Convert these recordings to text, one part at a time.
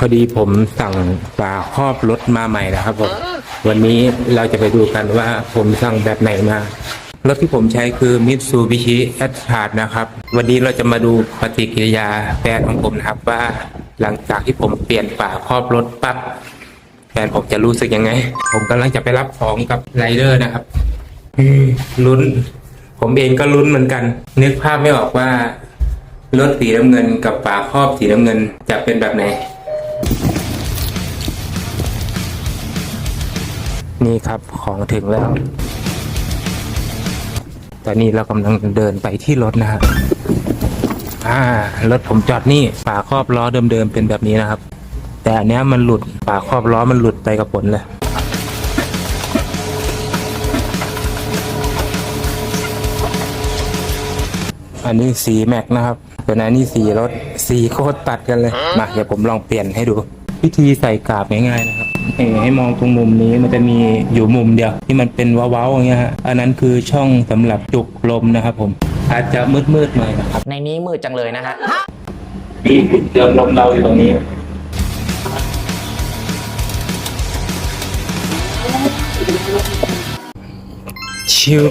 พอดีผมสั่งฝาครอบรถมาใหม่นะครับผมวันนี้เราจะไปดูกันว่าผมสั่งแบบไหนมารถที่ผมใช้คือ Mitsubishi a t r a นะครับ วันนี้เราจะมาดูปฏิกิริยาแฟนของผมนะครับว่า หลังจากที่ผมเปลี่ยนฝาครอบรถปั๊บแฟนผมจะรู้สึกยังไง ผมกำลังจะไปรับของกับไรเดอร์นะครับลุ้น ผมเองก็ลุ้นเหมือนกัน นึกภาพไม่ออกว่ารถสีน้ำเงินกับฝาครอบสีน้ำเงินจะเป็นแบบไหน นี่ครับของถึงแล้ว ตอนนี้เรากำลังเดินไปที่รถนะครับอ่ารถผมจอดนี่ฝาครอบล้อเดิมๆเป็นแบบนี้นะครับ แต่อันเนี้ยมันหลุดฝาครอบล้อมันหลุดไปกับผลเลยอันนี้สีแม็กนะครับส่วนอันนี้สีรถสีโคตรตัดกันเลยมาเดี๋ยวผมลองเปลี่ยนให้ดู วิธีใส่กาบง่ายๆนะครับ ให้ให้มองตรงมุมนี้มันจะมีอยู่มุมเดียวที่มันเป็นเว้าๆอย่างเงี้ยฮะอันนั้นคือช่องสำหรับจุกลมนะครับผมอาจจะมืดๆหน่อยนะครับในนี้มืดจังเลยนะฮะ มีเติมลมเราอยู่ตรงนี้ ชิว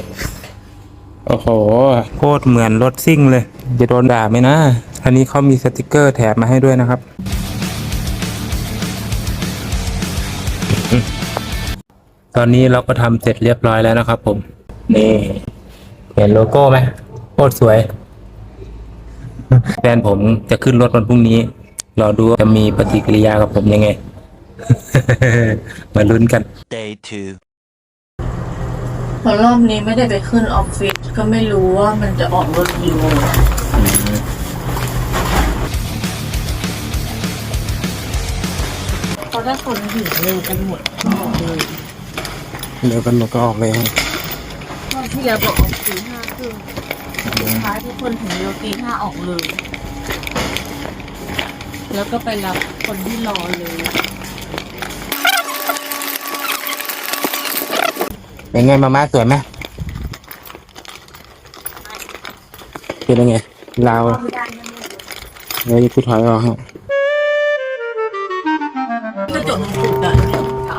โอ้โหโคตรเหมือนรถซิ่งเลย จะโดนด่าไหมนะ อันนี้เขามีสติกเกอร์แถมมาให้ด้วยนะครับ ตอนนี้เราก็ทำเสร็จเรียบร้อยแล้วนะครับผม นี่ เห็นโลโก้ไหมโคตรสวย แฟนผมจะขึ้นรถวันพรุ่งนี้ รอดูว่าจะมีปฏิกิริยากับผมยังไง มาลุ้นกัน Day two. เพราะรอบนี้ไม่ได้ไปขึ้นออฟฟิศก็ไม่รู้ว่ามันจะออกรถกี่โมงเพราะถ้าคนถึงเร็วกันหมดก็ออกเลย เร็วกันหมดก็ออกเลยรอบที่แล้วบอกออกตีห้าครึ่งสุดท้ายทุกคนถึงเร็วตีห้าออกเลย แล้วก็ไปรับคนที่รอเลยเป็นไงมาม่าสวยไหมเป็นยังไงลาวเฮ้ยกูถอยออกฮะกระจกมันขุดอะเสา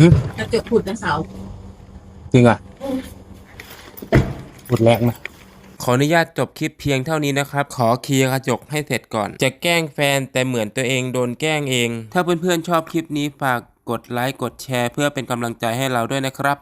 หึกระจกขุดนะเสา จริงอะหมดแรงนะขออนุญาตจบคลิปเพียงเท่านี้นะครับ ขอเคลียร์กระจกให้เสร็จก่อน จะแกล้งแฟนแต่เหมือนตัวเองโดนแกล้งเอง ถ้าเพื่อนๆชอบคลิปนี้ฝากกดไลค์กดแชร์ เพื่อเป็นกำลังใจให้เราด้วยนะครับ